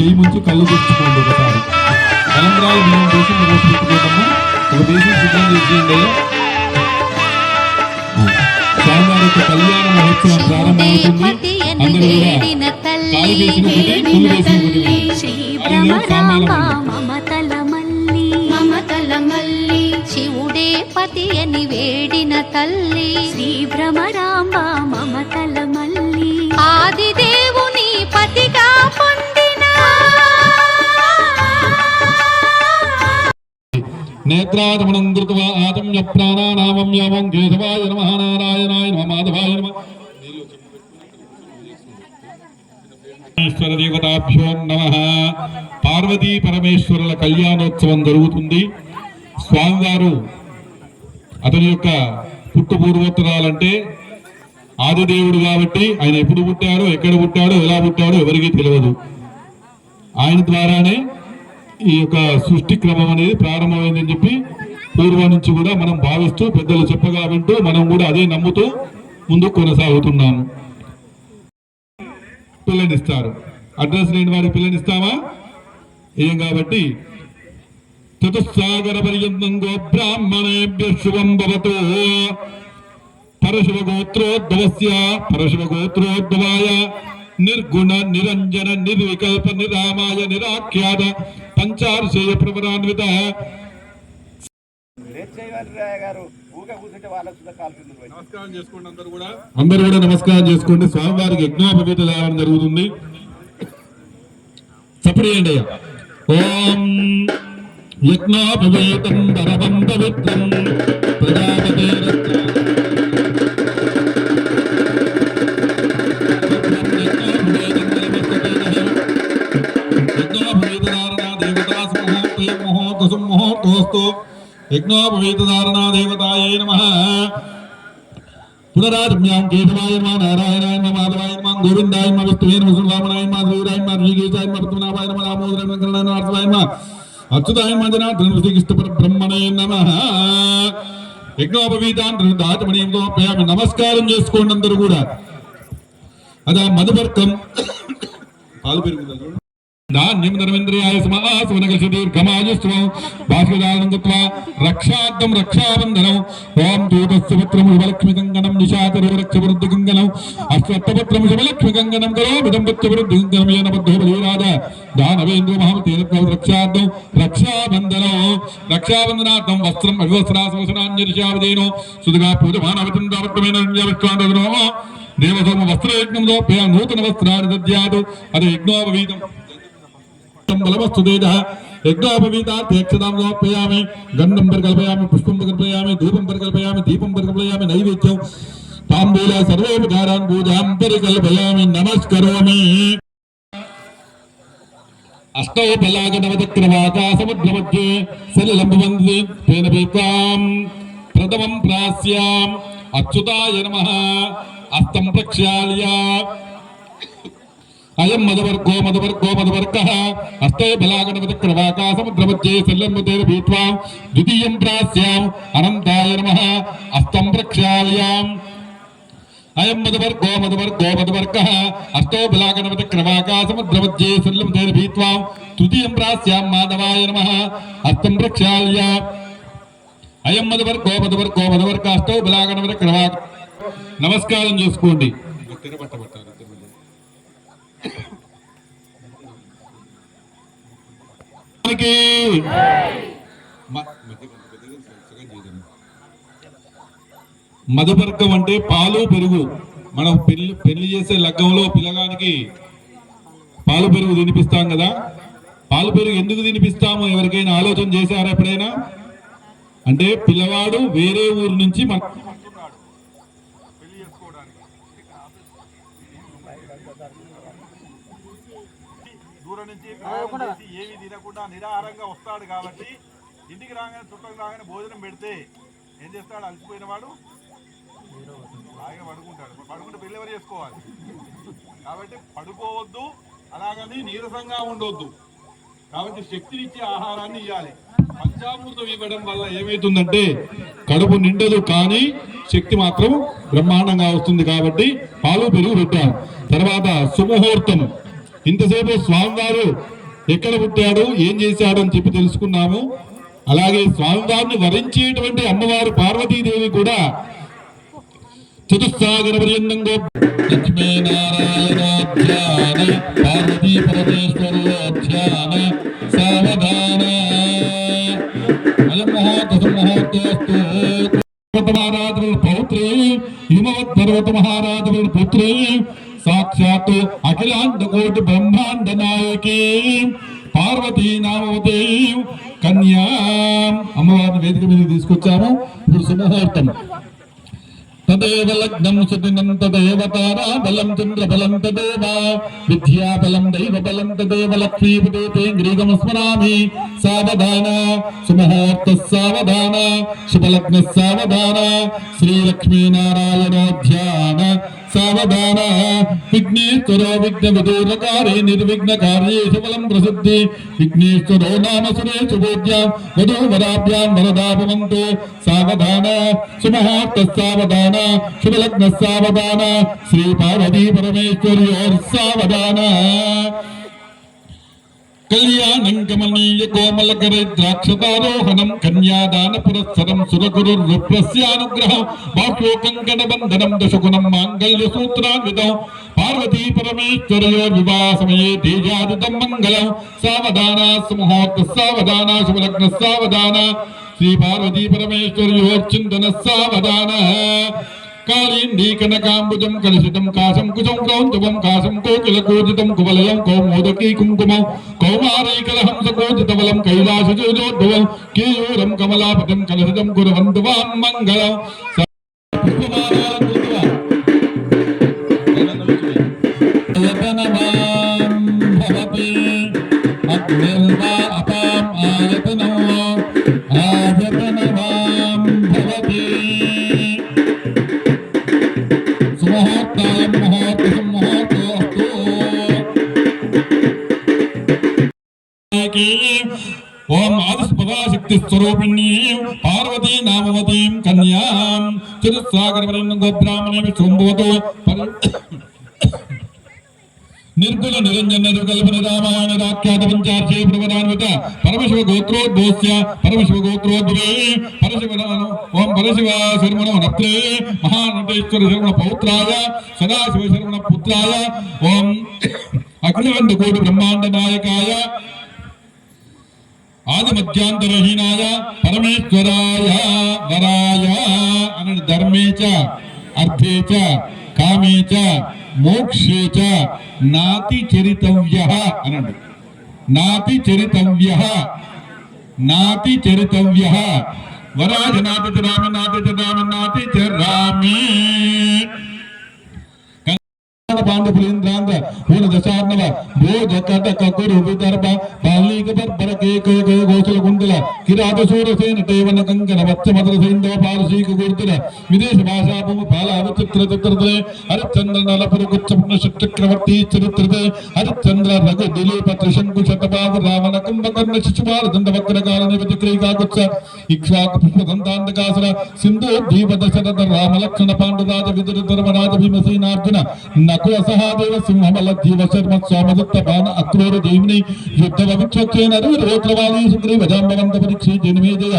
చేయి ముంచి కళ్ళు తెచ్చుకోండి ఒకసారి. తలంబ్రాలు మేము దేశం రోజు పెట్టుకోవడము ఒక దేశం సిద్ధం చేసేయండి. స్వామివారి యొక్క కళ్యాణ మహోత్సవం ప్రారంభమవుతుంది. అందరూ కూడా కాలు వేసిన వేసిన శివుడే పతి అని వేడిన తల్లి. శ్రీ భ్రమరాంబ మమతల నేత్రాదమనం కృత్వా ఆతమ్య ప్రాణానామం యామం కేశవాయ నమ నారాయణాయ నమ మాధవాయ నమ నమ పార్వతీ పరమేశ్వరుల కళ్యాణోత్సవం జరుగుతుంది. స్వామివారు అతని యొక్క పుట్టు పూర్వోత్తరాలంటే ఆదిదేవుడు కాబట్టి ఆయన ఎప్పుడు పుట్టాడో ఎక్కడ పుట్టాడో ఎలా పుట్టాడో ఎవరికీ తెలియదు. ఆయన ద్వారానే ఈ యొక్క సృష్టి క్రమం అనేది ప్రారంభమైందని చెప్పి పూర్వం నుంచి కూడా మనం భావిస్తూ పెద్దలు చెప్పగా వింటూ మనం కూడా అదే నమ్ముతూ ముందుకు కొనసాగుతున్నాము. పిల్లనిస్తారు అడ్రస్ లేని వారికి పిల్లనిస్తామా ఏం కాబట్టి? చతుస్సాగర పర్యంతం గో బ్రాహ్మణేభ్య శుభం భవతు. పరశువ గోత్రోద్భవస్య పరశువ గోత్రోద్భవాయ నిర్గుణ నిరంజన నిర్వికల్ప నిరామాయ నిరాఖ్యాత పంచార్షేయ ప్రవరాన్విత గారు ఊగా కూర్చుంటే వాళ్ళకు సుధా కాలు కింద పోయి నమస్కారం చేసుకోండి అందరూ కూడా. అందరూ కూడా నమస్కారం చేసుకోండి. స్వామివారికి యజ్ఞోపవీత రావడం జరుగుతుంది. చప్పడేయండి అయ్యా. ఓం యజ్ఞోపవేతం పరమం పవిత్రం ప్రజాపతే యజ్ఞోపవీతధారణా దేవతాయే నమః. పునరాజ్ఞాం కేశవాయ నమ నారాయణాయ నమ మాధవాయ నమ గోవిందాయ నమ విష్ణువే నమ సురామణాయ నమ శ్రీరాయ నమ శ్రీకేశాయ నమ. పద్మనాభాయ నమ దామోదరాయ నమ కరుణాయ నమ అచ్యుతాయ నమ జనార్దన శ్రీకృష్ణ పరబ్రహ్మణే నమ యజ్ఞోపవీతాన్ దాచమణీయంతో నమస్కారం చేసుకోండి అందరూ కూడా. అదా మధుపర్కం. పాలు పెరుగుతుంది ధాన్యం ధర్మేంద్రియాయ సమాసవనకల్ష దీర్ఘమాయుష్వం భాస్కరానం దత్వా రక్షార్థం రక్షాబంధనం. ఓం దూతస్సు పుత్రం శుభలక్ష్మి కంగనం నిశాచర వృక్ష వృద్ధి కంగనం అశ్వత్థపుత్రం శుభలక్ష్మి కంగనం కరో విదంపత్య వృద్ధి కంగనం ఏన బద్ధో బలీరాజ దానవేంద్ర మహమతేన రక్షార్థం రక్షాబంధనం. రక్షాబంధనార్థం వస్త్రం అవివస్త్రాసవసనాన్యరిషావదేనో సుదుగా పూజమానవచంద్రవర్తమైన విశ్వాంతో దేవసోమ వస్త్రయజ్ఞంలో నూతన వస్త్రాన్ని దద్యాదు అది యజ్ఞోపవీతం. బలవస్తుదేజ యజ్ఞోపవీతార్థేక్షతాం సమర్పయామి గంధం పరికల్పయామి పుష్పం పరికల్పయామి ధూపం పరికల్పయామి దీపం పరికల్పయామి నైవేద్యం తాంబూల సర్వోపచారాన్ పూజాం పరికల్పయామి నమస్కరోమి అష్టౌ బలాగ నవదక్రవాత సముద్రమధ్యే సలిలంబవంది తేన పీత్వాం ప్రథమం ప్రాస్యాం అచ్యుతాయ నమః అస్తం ప్రక్షాళ్య అయం మదవర్గో మదవర్గో మదవర్గ హస్తే బలాగణపతిక్రవాకా సముద్రమధ్యే సల్లంబతేన భూత్వా ద్వితీయం ప్రాస్యాం అనంతాయ నమః అస్తం ప్రక్షాళ్యాం అయం మదవర్గో మదవర్గో మదవర్గ హస్తో బలాగణపతిక్రవాకా సముద్రమధ్యే సల్లంబతేన భీత్వా తృతీయం ప్రాస్యాం మాధవాయ నమః హస్తం ప్రక్షాళ్య అయం మదవర్గో మదవర్గో మదవర్గ హస్తో బలాగణపతిక్రవాక నమస్కారం చేసుకోండి మనకి మధుపర్కం అంటే పాలు పెరుగు. మనం పెళ్ళి పెళ్ళి చేసే లగ్గంలో పిల్లగానికి పాలు పెరుగు తినిపిస్తాం కదా. పాలు పెరుగు ఎందుకు తినిపిస్తాము? ఎవరికైనా ఆలోచన చేశారా ఎప్పుడైనా? అంటే పిల్లవాడు వేరే ఊరు నుంచి మన దూరం నుంచి ప్రయాణం నిరాహారంగా వస్తాడు కాబట్టి ఇంటికి రాగానే చుట్టకు రాగానే భోజనం పెడితే ఏం చేస్తాడు? అలసిపోయిన వాడు బాగా పడుకుంటాడు. పడుకుంటే పెళ్ళెవరు చేసుకోవాలి? కాబట్టి పడుకోవద్దు అలాగని నీరసంగా ఉండొద్దు. కాబట్టి శక్తినిచ్చే ఆహారాన్ని ఇవ్వాలి పంచామృతం ఇవ్వడం వల్ల ఏమైతుందంటే కడుపు నిండదు కానీ శక్తి మాత్రం బ్రహ్మాండంగా వస్తుంది కాబట్టి పాలు పెరుగు పెట్టాం తర్వాత సుముహూర్తం. ఇంతసేపు స్వామివారు ఎక్కడ పుట్టాడు ఏం చేశాడు అని చెప్పి తెలుసుకున్నాము. అలాగే స్వామివారిని వరించేటువంటి అమ్మవారు పార్వతీదేవి కూడా చతుస్సాగర పర్యంతంగా లక్ష్మీనారాయణోధ్యాన పార్వతీ పరమేశ్వరోధ్యాన సావధాన. అయం పర్వత మహారాజుల పౌత్రి హిమవత్ పర్వత మహారాజుల పుత్రి సాక్షాత్ అఖిలాండ కోటి బ్రహ్మాండ నాయకి పార్వతీ నామవతి కన్యా అమ్మవారిని వేదిక మీద తీసుకొచ్చాము. ఇప్పుడు సుముహూర్తం తదేవ లగ్నం సుదినం తదేవ తారా బలం చంద్ర బలం తదేవ విద్యా బలం దైవ బలం తదేవ గ్రీగం స్మరామి సావధాన సావధాన శుభలగ్న సావధాన సావధాన విఘ్నేశ్వరో విఘ్న నిర్విఘ్న కార్యేషు బలం ప్రసిద్ధి విఘ్నేశ్వరో నామ సురేషు పూజ్యాం వధూవరాభ్యాం వరదాపమంతో సావధాన సుమహార్త సావధాన శుభలగ్న సావధాన శ్రీ పార్వతీ పరమేశ్వర్యోర్ సావధాన కళ్యాణం కమనీయ కోమలకర ద్రాక్షతారోహణం కన్యాదాన పురస్సరం సురగురు రుప్రస్యానుగ్రహం బాహ్యోకంకణ బంధనం దశగుణం మాంగళ్య సూత్రాన్వితం పార్వతీ పరమేశ్వరయో వివాహ సమయే తేజాదితం మంగళం సావధానా సుముహూర్త సావధానా శుభలగ్న సావధాన శ్రీ పార్వతీ పరమేశ్వరయోర్చింతన సావధాన కాళీందీ కనకాంబుజం కలుషితం కాశం కుజం కౌంతుభం కాశం కోకిలకూజితం కువలయం కౌమోదకీ కుంకుమం కౌమారైకలహంసకూజితవలం కైలాసజోజోద్భవం కేయూరం కమలాపతం కలశితం కురవంతు వాం మంగళం స- అపాం ఆయత ఆదిస్పదాశక్తి पार्वती नामवतीं నామవతీం కన్యాం చతుస్సాగర నిర్గుణ నిరంజన నిర్కల్పన రామాయణ రాఖ్యాత పంచార్షే ప్రవరాన్విత పరమశివ గోత్రోద్భోస్య పరమశివ గోత్రోద్భవే పరశివ ఓం పరశివ శర్మణ నప్తే మహానటేశ్వర శర్మణ పౌత్రాయ సదాశివ శర్మణ పుత్రాయ ఓం అఖిలవంత కోటి బ్రహ్మాండ నాయకాయ ఆది మధ్యాంతరహీనాయ పరమేశ్వరాయ వరాయ అనని ధర్మే చ అర్థే చ కామే చ మోక్షే చ నాతి చరితవ్య అనండి నాతి చరితవ్య నాతి చరితవ్య వరాజ నాతి చ రామ පාණ්ඩපුලින්ද්‍රාන්ද වුණ දසාත්නව බෝ ජකට කකුරු උපිතරබ පාලීකපර පරකේකේ ගේ ගෝසල කුන්දල කිරාත සූරසේන තේවන කංගන වත්ත මතර සේන්දව පාරසීක ගුරුතල විදේශ භාෂාපම පාලාවචිත්‍ර චිත්‍රතේ හරිචන්ද්‍ර නලපුර කුච්චපුන ශක්ති ක්‍රවර්ති චිත්‍රතේ හරිචන්ද්‍ර රඝු දිලීප ත්‍රිශංකු ශතභාග රාවණ කුම්භකර්ණ ශිෂ්පාල දන්ද වක්‍ර කාලන විතික්‍රීකා කුච්ච ඉක්ෂාක පුෂ්ප දන්දාන්දකාසර සින්දු දීප දශරත රාම ලක්ෂණ පාණ්ඩ රාජ විදුර ධර්ම රාජ භීමසේන අර්ජුන ధర్మరాజ భీమసేనార్జున నకుల సహాదేవ సింహమల జీవ శర్మ స్వామదత్త బాణ అక్రూర దేవిని యుద్ధ విక్షేన రోత్రవాలి సుగ్రీవ జాంబవంత పరీక్షి జనమేజయ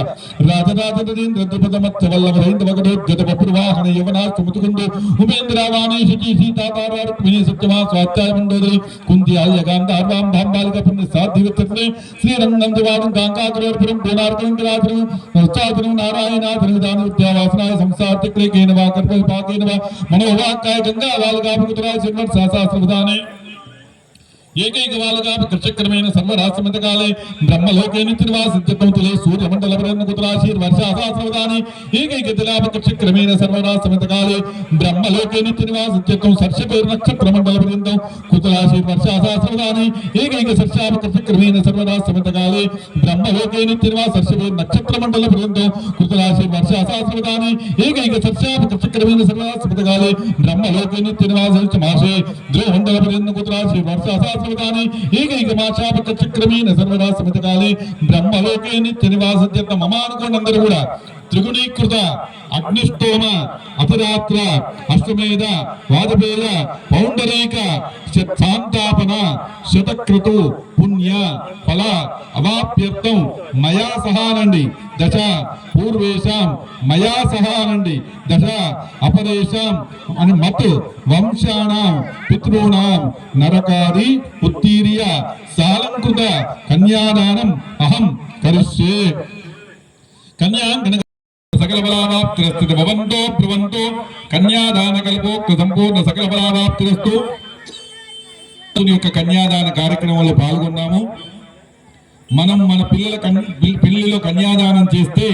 రాజరాజ నరేంద్ర ద్రుపద మత్స్య వల్లభ హైందవ గదోద్గత బపుర్వాహన యవనా సుముతుకుందు ఉపేంద్రావాణి శచి సీతాకార రుక్మిణి సత్యమా స్వాధ్యాయ మండోదరి కుంతి ఆల్యగాంధ అర్వాం భాంబాలిక పుణ్య సాధ్యవిత్రే శ్రీరంగం దివాడం కాంకాగ్రోపురం పూనార్కంకరాత్రం నష్టాత్రం నారాయణాత్రం విధాన విద్యావాసనాయ సంసార్థక్రేకేన వా కర్పవిపాకేన వా మనోవాక్కాయ గంగా వాల్గాపుత్రాయ जिल्हा संविधान है ఏకైక వాళ్ళగా కృషక్రమైన సర్వరాశ్రమితకాలే బ్రహ్మలోకే నిత్యనివాసిత్యత్వతులే సూర్యమండల కుతరాశీర్ వర్షాసాశ్రవదాని ఏకైక తిలాప కృషక్రమైన సర్వరాశ్రమితకాలే బ్రహ్మలోకే నిత్యనివాసిత్యత్వం సర్షపేరు నక్షత్ర మండల పర్యంతం కుతరాశీర్ వర్షాసాశ్రవదాని ఏకైక సర్షాప కృషక్రమైన సర్వరాశ్రమితకాలే బ్రహ్మలోకే నిత్యనివాస సర్షపేరు నక్షత్ర మండల పర్యంతం కుతరాశీర్ వర్షాసాశ్రవదాని ఏకైక సర్షాప కృషక్రమైన సర్వరాశ్రమితకాలే బ్రహ్మలోకే నిత్యనివాస మాసే ద్రోహండల పర్యంతం కుతరాశి వర్షాసాశ్రమదాని ఏకైక మాశాపక చక్రమీన సర్వరాశ్రమితకాలే బ్రహ్మలోకే నిత్య నివాసత్యత్వ మమ అనుకోండి అందరూ కూడా త్రిగుణీకృత అగ్నిష్టోమ అతిరాత్ర అశ్వమేధ వాజపేయ పౌండరీక శతాంతాపన శతక్రతు పుణ్య ఫల అవాప్యర్థం మయా సహానండి దశ పూర్వేషాం మయా సహానండి దశ అపరేషాం అని మత్ వంశానాం పితృణాం నరకాది ఉత్తీర్య సాలంకృత కన్యాదానం అహం కరిష్యే. కన్యాం కనక భవంతో కన్యాదాన కల్పోక్త సంపూర్ణ సకలఫలావాప్తిరస్తు యొక్క కన్యాదాన కార్యక్రమంలో పాల్గొన్నాము. మనం మన పిల్లల పెళ్ళిలో కన్యాదానం చేస్తే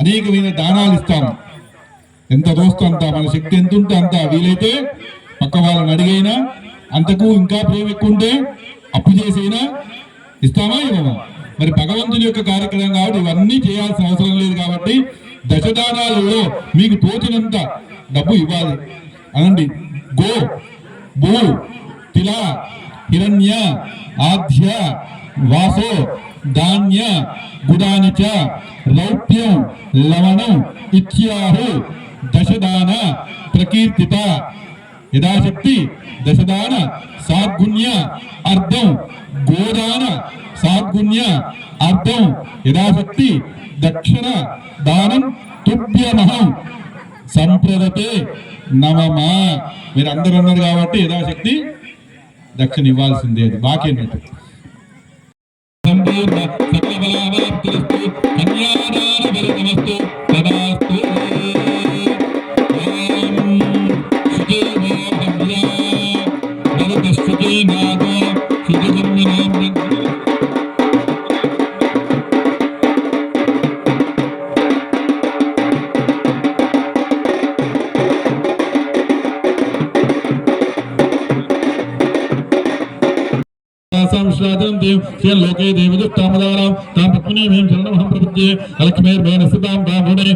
అనేకమైన దానాలు ఇస్తాము. ఎంత దోస్తు అంత మన శక్తి ఎంత ఉంటే అంత వీలైతే పక్క వాళ్ళని అడిగైనా అంతకు ఇంకా ప్రేమ ఎక్కువ ఉంటే అప్పు చేసైనా ఇస్తామా ఇవ్వమా? మరి భగవంతుని యొక్క కార్యక్రమం కాబట్టి ఇవన్నీ చేయాల్సిన అవసరం లేదు కాబట్టి దశదానాలలో మీకు తోచినంత డబ్బు ఇవ్వాలి. అనండి గో భూ తిల హిరణ్య ఆధ్య వాసో ధాన్య గుడానిచ చ రౌప్యం లవణం ఇత్యాహు దశదాన ప్రకీర్తిత యథాశక్తి దశదాన సాద్గుణ్య అర్థం గోదాన సాద్గుణ్య అర్థం యథాశక్తి దక్షిణ దానం తుభ్యమహం. సంప్రదతే నవమా మీరు అందరూ ఉన్నారు కాబట్టి యథాశక్తి దక్షిణ ఇవ్వాల్సిందే అది. బాకీ అన్నట్టు సంపూర్ణ సకలబలావాప్తిరస్తు కన్యాదాన ఫలితమస్తు தேல் லோகே தேவதுஷ்டாமதாராம் தாம் பத்மினி மேம் சரணமகம் பிரபுத்தியே அலக்மேர் மேனசுதாம் தாம் உடனே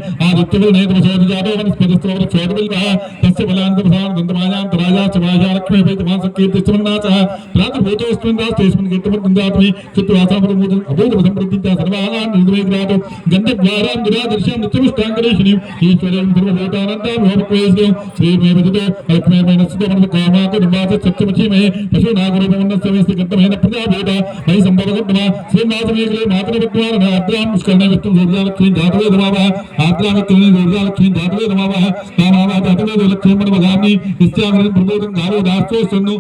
స్థితాం రాముడే ఆదిత్యవినేతమశోధజాతో వనస్పతిస్తోర చోదవిల్వః తస్య బలాంతమసాన్ దంతమాయాంతరాజాచ వాజా లక్ష్మీ వైద్యమాసకీర్తిశ్చమన్నాచ ప్రాతర్భూతోస్మిన్ రాష్ట్రేస్మిన్ కీర్తిమర్దందాత్మి చిత్వాసామృతమూతం అభూతపదం ప్రతిజ్ఞా సర్వాహాన్ నిర్వేగ్రాతో గంధద్వారాం దురాదర్శాం నిత్యమిష్టాంగరేషిణీం. ఈశ్వరీం సర్వభూతానందాం హోమక్వేశ్యం శ్రీమేవదితో అలక్ష్మేర్మేణ స్థితమర్ద కామాక పశు నాగరూపమున్న పశూనాగరూపమన్నస్యవేస్తి గంధమైన ప్రజాభూత. వై సంభవగద్మా శ్రీనాథమేఖలే మాతృభద్వారణ ఆద్రాం పుష్కరణ విష్ణు సూర్యాలక్ష్మీ జాతవే నమావ ఆద్రామక్ష్మీ సూర్యాలక్ష్మీ జాతవే నమావ కామావ జాతవే లక్ష్మణ భగామి నిత్యాగ్రం ప్రబోధం గారో దాస్తోస్సన్ను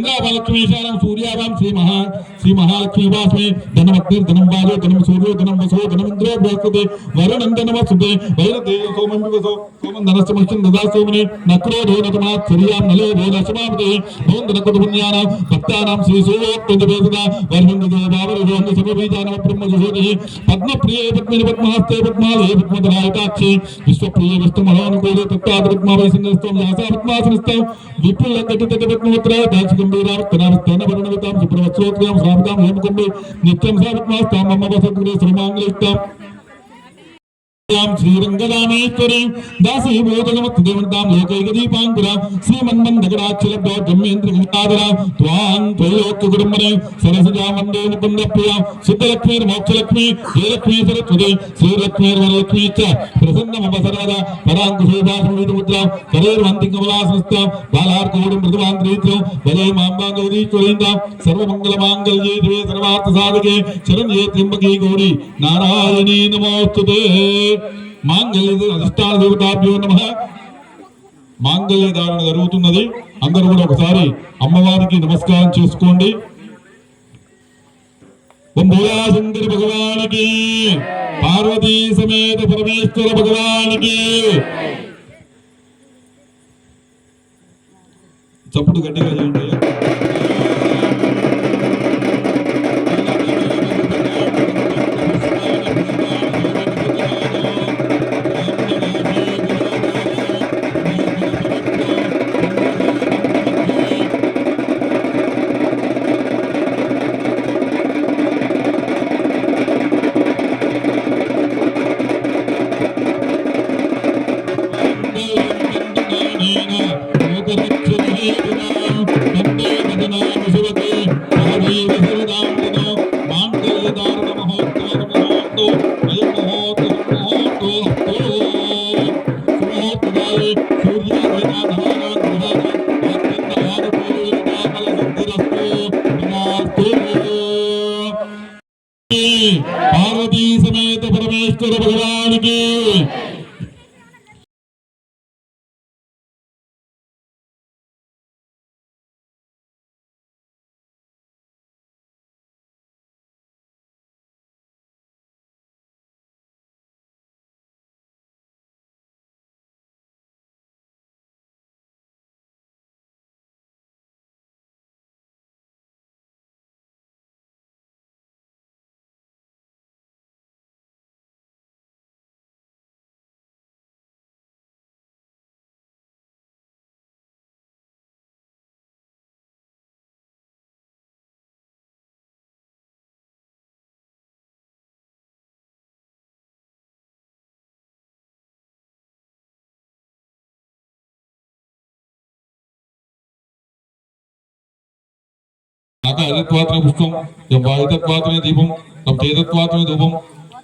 లక్ష్మీశాలం సూర్యావాం శ్రీ మహా శ్రీ మహాలక్ష్మీ వాస్మే ధనమగ్నిర్ ధనం బాలో ధనం సూర్యో ధనం వసో ధనమింద్రో బృహస్పతి. వరుణం ధనమస్తుతే వైరదేవ సోమం సోమం ధనస్తమస్యం దదా నక్రో ధోనతమాత్ సరియాం నలో భో దశమాపతే భవం ధనకుట భక్తానాం శ్రీ సూక్తంజవేదన వర్షందో బాబరుషోహం సమబీజానమ బ్రహ్మ జుషోది పద్మప్రియే పద్మిని పద్మహస్తే విశ్వప్రియ విష్ణు పద్మావై యాసా విపుల పద్మోత్ర దాక్ష గంభీరావర్తనావర్తన వర్ణవితాం సుప్రవత్సోత్రియాం శ్రామితాం హేమకుంభే నిత్యం సా పద్మాస్తాం మమ్మ వసద్గురే శ్రీమాంగలిక్తాం ാം ശ്രീരംഗദാമേശ്വരീം ദാസീഭൂതനമത്തുദേവന്താം ലോകൈകദീപാങ്കുരാം ശ്രീമന്മന്ദഗടാച്ചുലഭ്യോ ബ്രഹ്മേന്ദ്രഗീതാതുരാം ത്വാം ത്രൈലോക്യകുടുംബനെ സരസജാമന്ദേ മുകുന്ദപ്രിയാം സിദ്ധലക്ഷ്മീർ മോക്ഷലക്ഷ്മി ജയലക്ഷ്മീ സരസ്വതി ശ്രീലക്ഷ്മീർ വരലക്ഷ്മീ ച പ്രസന്നമവസരാദ പരാംകുശോഭാസംവിധമുദ്രാം കരേർവന്തികമലാസനസ്ഥാം ബാലാർക്കോടും മൃദുവാന്ത്രീത്യം ബലേ മാമ്പാംഗൗരീശ്വരീന്താം സർവമംഗളമാംഗല്യേ ദിവേ സർവാർത്ഥസാധകേ ശരണ്യേ ത്രിമ്പകീ ഗൗരി നാരായണീ നമോസ്തുതേ సర్వమంగళ మాంగళ్య అధిష్టాన దేవతాభ్యో నమ. మాంగళ్య ధారణ జరుగుతున్నది. అందరూ కూడా ఒకసారి అమ్మవారికి నమస్కారం చేసుకోండి. ఓం భగవానికి పార్వతీ సమేత పరమేశ్వర భగవానికి. చప్పుడు గట్టిగా చేయండి. భగవానికి నాకు అదత్వాత్మ పుష్పం ఎం వాయుతత్వాత్మ దీపం తం తేజత్వాత్మ ధూపం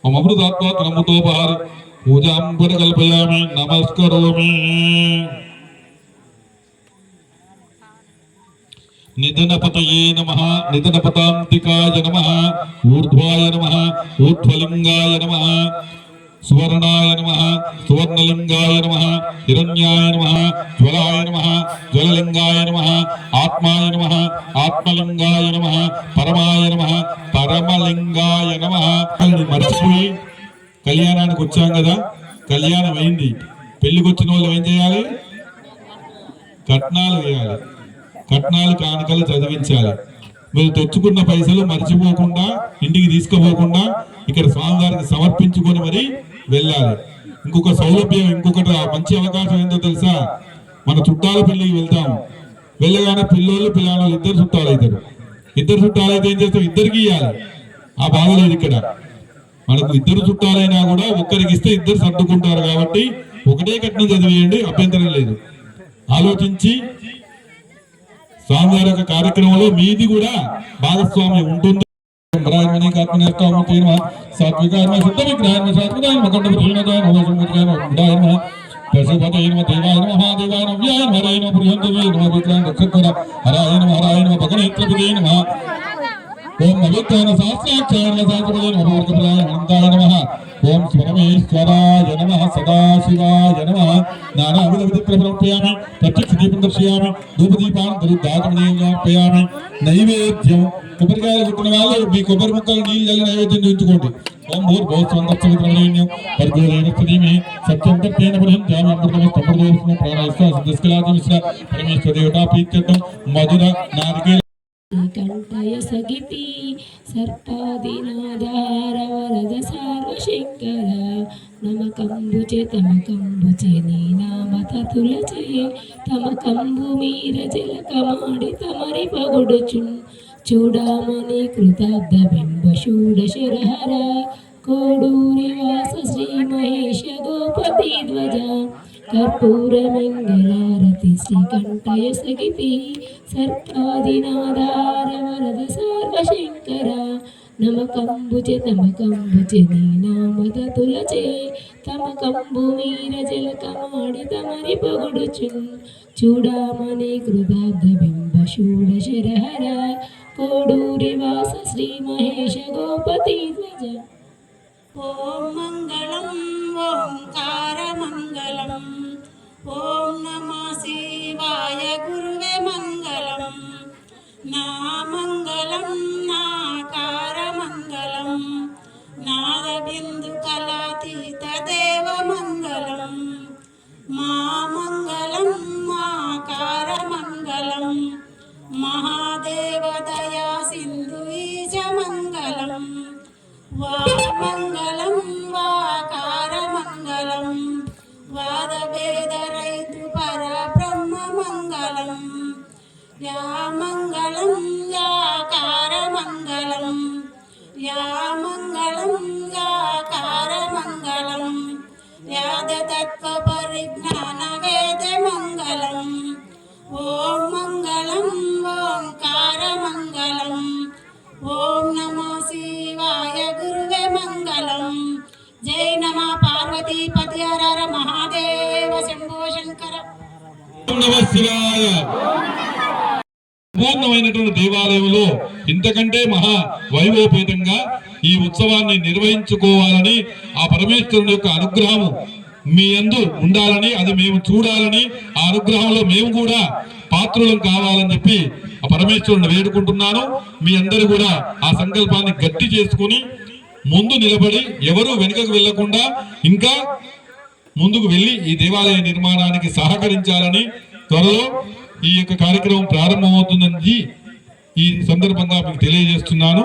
మమ అమృతాత్వాత్మ అమృతోపహారి పూజాం పరికల్పయామి నమస్కరోమి నిధనపతయే నమ నిధనపతాంతికాయ నమ ఊర్ధ్వాయ నమ ఊర్ధ్వలింగాయ నమ సువర్ణాయ నమ సువర్ణలింగాయ నమ హిరణ్యాయ నమ జ్వలాయ నమ జ్వలలింగాయ నమ ఆత్మాయ నమ ఆత్మలింగాయ నమ పరమాయ నమ పరమలింగాయ నమ మర్చిపోయి కళ్యాణానికి వచ్చాం కదా కళ్యాణం అయింది. పెళ్ళికి వచ్చిన వాళ్ళు ఏం చేయాలి? కట్నాలు వేయాలి. కట్నాలు కానుకలు చదివించాలి. మీరు తెచ్చుకున్న పైసలు మర్చిపోకుండా ఇంటికి తీసుకుపోకుండా ఇక్కడ స్వామివారికి సమర్పించుకొని మరి వెళ్ళాలి. ఇంకొక సౌలభ్యం ఇంకొకటి మంచి అవకాశం ఏంటో తెలుసా? మన చుట్టాల పెళ్ళికి వెళ్తాము వెళ్ళగానే పిల్లోళ్ళు పిల్లలు ఇద్దరు చుట్టాలు అవుతారు. ఇద్దరు చుట్టాలు అయితే ఏం చేస్తాం? ఇద్దరికి ఇవ్వాలి ఆ బాధ లేదు ఇక్కడ. మనకు ఇద్దరు చుట్టాలైనా కూడా ఒక్కరికి ఇస్తే ఇద్దరు సర్దుకుంటారు కాబట్టి ఒకటే కట్నం చదివేయండి అభ్యంతరం లేదు. ఆలోచించి స్వామివారి యొక్క కార్యక్రమంలో మీది కూడా భాగస్వామ్యం ఉంటుంది. బ్రాహ్మణి కాత్మనేస్తాము తేన సాత్వికాయ శుద్ధ విగ్రహాయ సాత్వికాయ మకండ భీమదాయ నమ సముద్రాయ నమ నమ పశుపతయ నమ దేవాయ నమ మహాదేవాయ నమ వ్యాయ నమ హరాయ నమ బృహంతవే నమ విక్రాయ నక్షత్ర హరాయ నమ హరాయ నమ భగనేత్రపదే నమ ఓం అవిత్రాన శాస్త్రాక్షాయ శాస్త్రపదే నమ వర్గప్రాయ అనంతాయ నమ ఓం స్వరమేశ్వరాయ నమ సదాశివాయ నమ నానావిధ విధిత్ర సమర్పయామి ప్రత్యక్ష దీపం దర్శయామి ధూపదీపాన్ని దరుద్దాతమనీయామి నైవేద్యం కొబ్బరికాయలు కొట్టిన వాళ్ళు మీ కొబ్బరి ముక్కలు నీళ్ళు చల్లి నైవేద్యం చూపించుకోండి ఓం భూర్ భౌ స్వందర్శమిత్రమణీయం పర్గోరేణ స్థితిమి సత్యం తప్పేన పురుషం జామి అమృతమ. స్తంభదోస్మ మిశ్ర. పరమేశ్వర ప్రీత్యర్థం మధుర నారికేల కంఠయ సగితి వరద సార్వశంకర. నమకంబుచే తమకంబుచే నీ తమకంబు మీర జలకమాడి తమరి పగుడుచున్. చూడమని కృతార్థ బింబ షోడశరహర కోడూరి వాస శ్రీ మహేష గోపతి ధ్వజ కర్పూర మంగళారతి శ్రీకంఠయ సగితి సర్పాదినాధార వరద సర్వశంకర నమకంబుజ తమకంబుజ నీనామద తులచే తమకంబు మీర జలకమాడి తమరి పొగుడుచు చూడమని కృతార్థ బింబ శూడశిరహర కోడూరి వాస శ్రీ మహేష గోపతి ధ్వజ. ఓం మంగళం ఓంకారమంగళం ఓం నమ శివాయ గురువే మంగళం. నా మంగళం నాకారమంగళం నాదబిందు సింధు మంగళం వా మంగళం మాకారమంగళం మంగళం వాకారమంగళం వాదభేద రైతు పర బ్రహ్మ మంగళం యా మంగళం యాకారమంగళం యా మంగళం యాకారమంగళం యాదతత్వ పరిజ్ఞాన వేద మంగళం సంపూర్ణమైనటువంటి పూర్ణమైనటువంటి దేవాలయంలో ఇంతకంటే మహా వైభవపేతంగా ఈ ఉత్సవాన్ని నిర్వహించుకోవాలని ఆ పరమేశ్వరుని యొక్క అనుగ్రహము మీ అందు ఉండాలని అది మేము చూడాలని ఆ అనుగ్రహంలో మేము కూడా పాత్రులం కావాలని చెప్పి ఆ పరమేశ్వరుని వేడుకుంటున్నాను. మీ అందరూ కూడా ఆ సంకల్పాన్ని గట్టి చేసుకుని ముందు నిలబడి ఎవరు వెనుకకు వెళ్ళకుండా ఇంకా ముందుకు వెళ్ళి ఈ దేవాలయ నిర్మాణానికి సహకరించాలని త్వరలో ఈ యొక్క కార్యక్రమం ప్రారంభమవుతుందని ఈ సందర్భంగా మీకు తెలియజేస్తున్నాను.